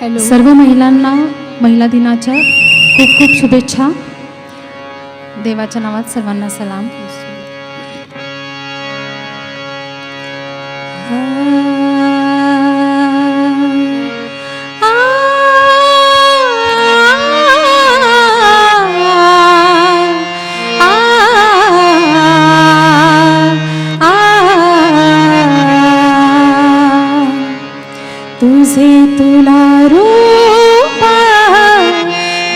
Hello सर्व महिलांना महिला दिनाच्या खूप खूप शुभेच्छा. देवाच्या नावात सर्वांना सलाम. तुझे तुला रूपा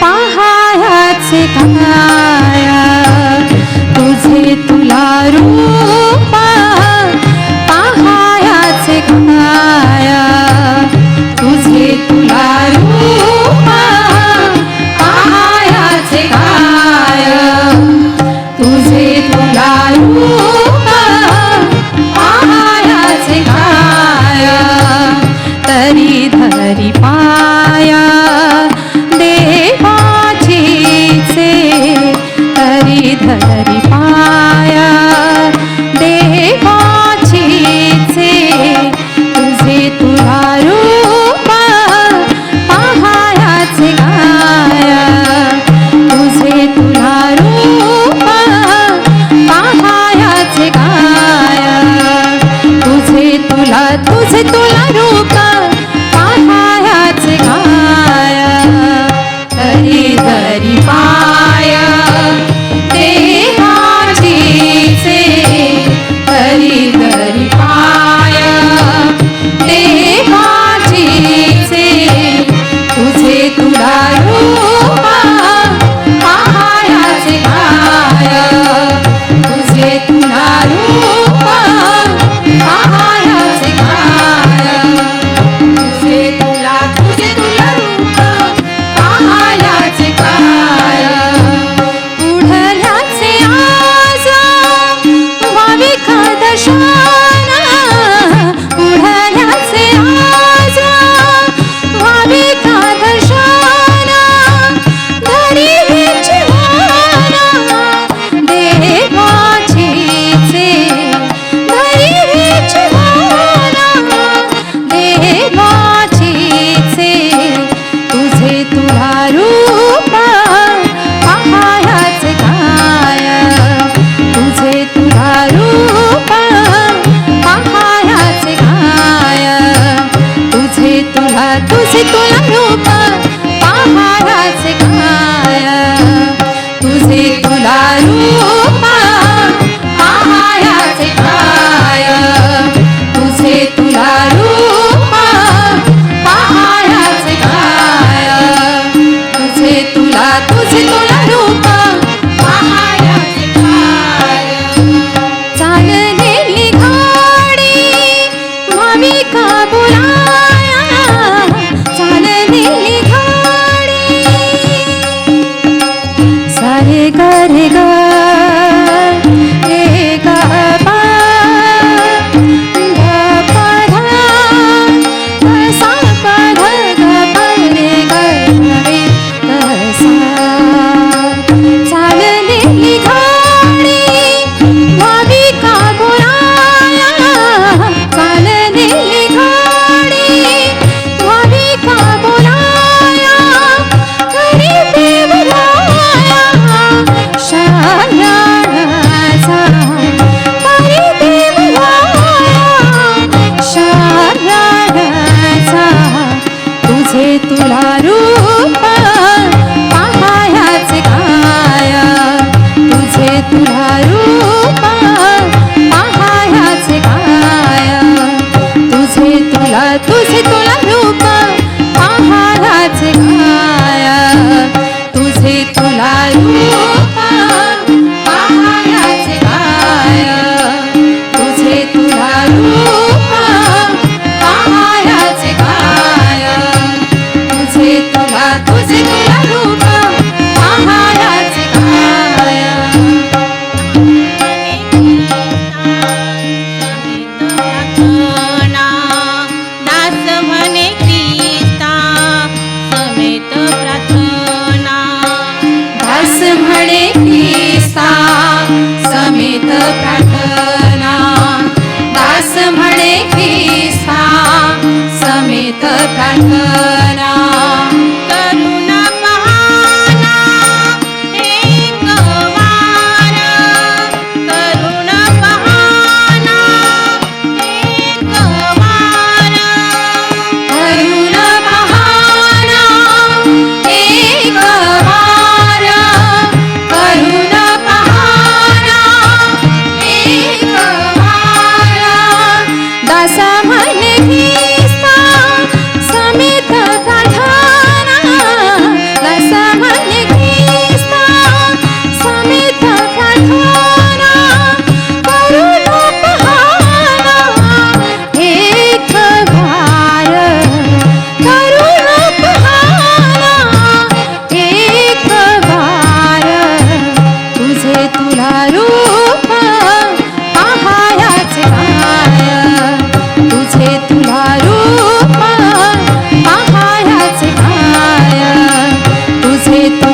पाहायाचे काया तुझे तु तुझे तुला रूप tangana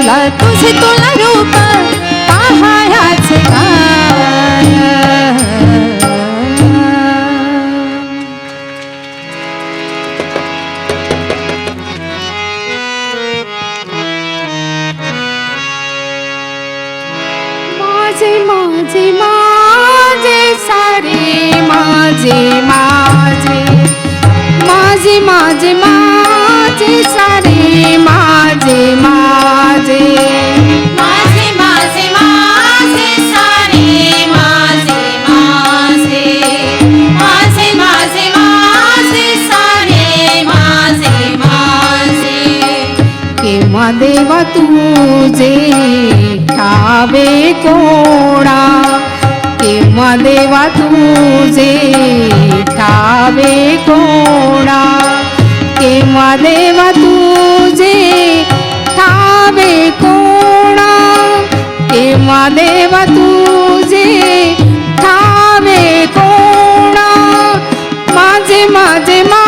la cosita la ropa होणा. केव्हा देवा तुझे ठावे कोणा? केव्हा देवा तुझे ठावे कोणा? माझे माझे मा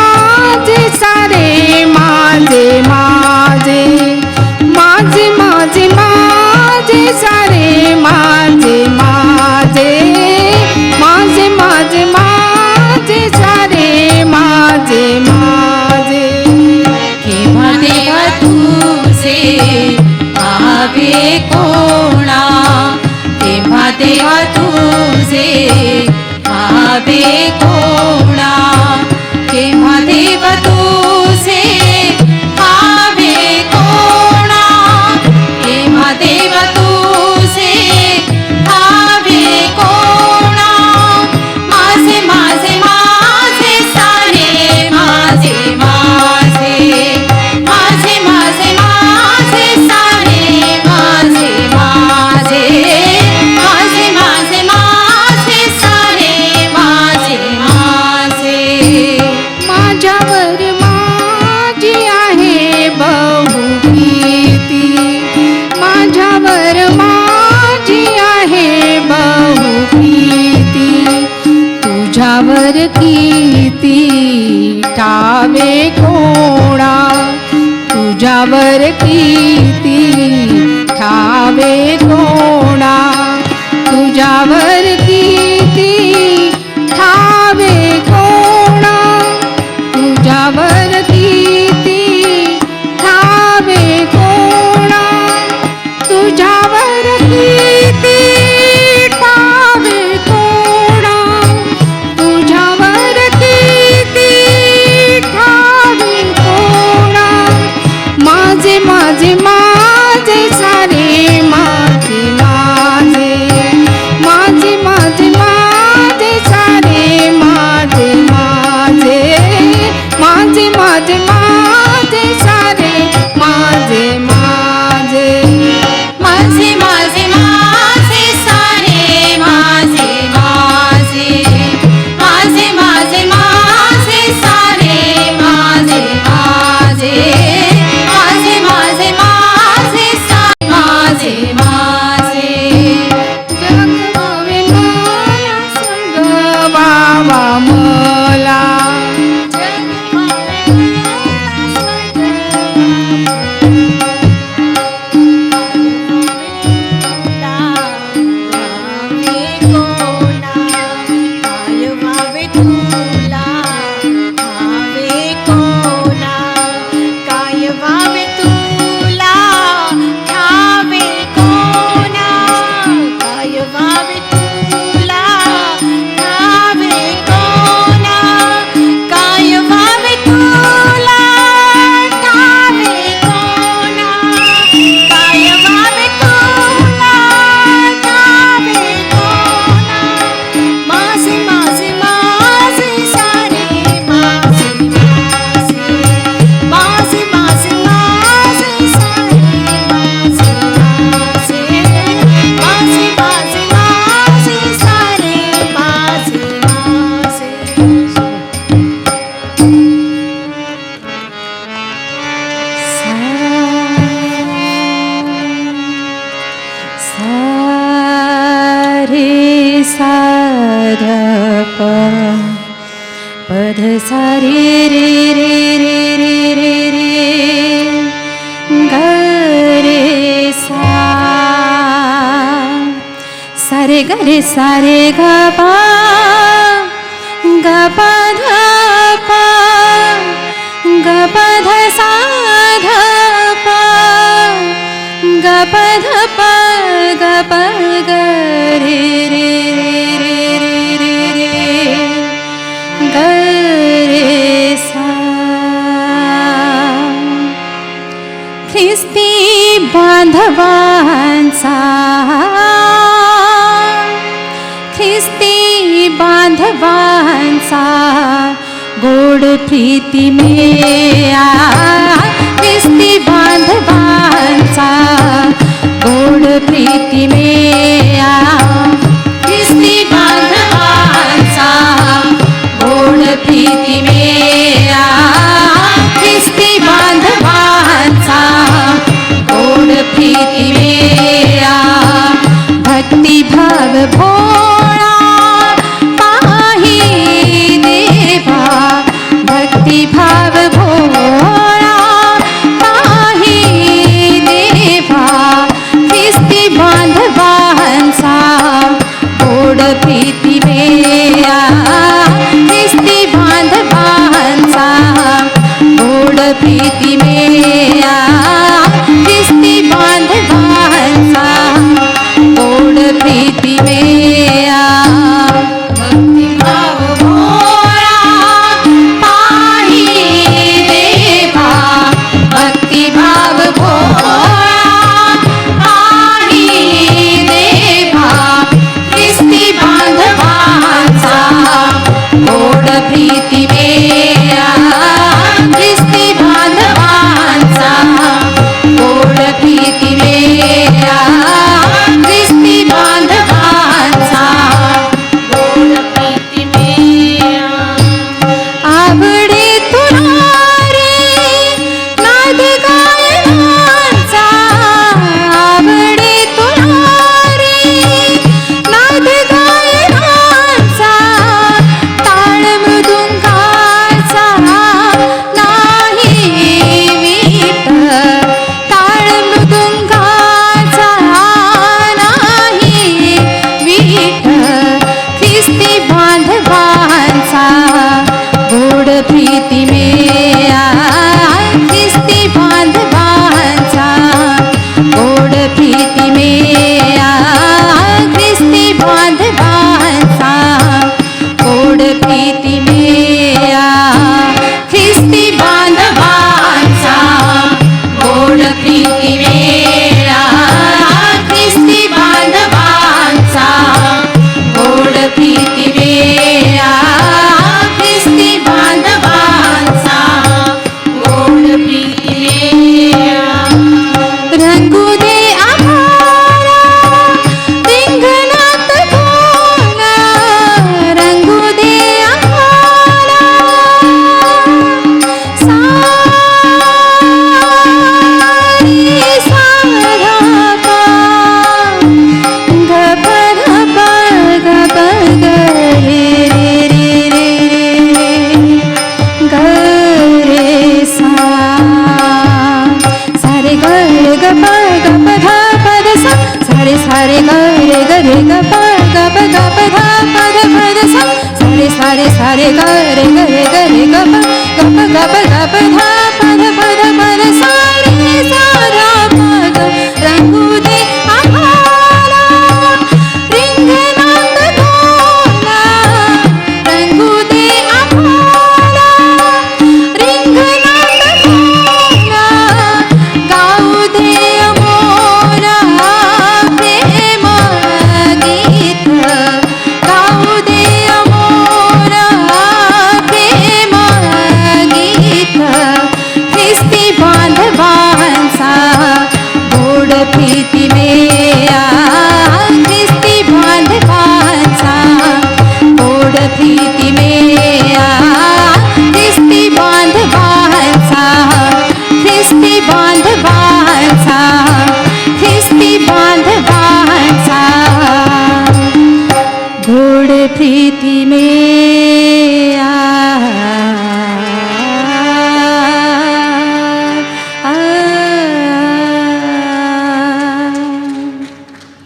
पावे कोणा तेव्हा तेव्हा तुझे आबे कोणा. भ्रवर प्रीति खावे को মাঝে মাঝে মা सारे ग रे सारे ग पा। ग प ध प। ग प ध सा ध प। ग प ध प ग प ग रे रे रे रे रे रे रे। ग रे सा। ख्रिस्ती बांधवांचा बांधवांचा गोड प्रीती मेया दिसती बांधवांचा गोड प्रीती मेया दिसती बांधवांचा गोड प्रीती मेया दिसती बांधवांचा गोड प्रीती Yeah.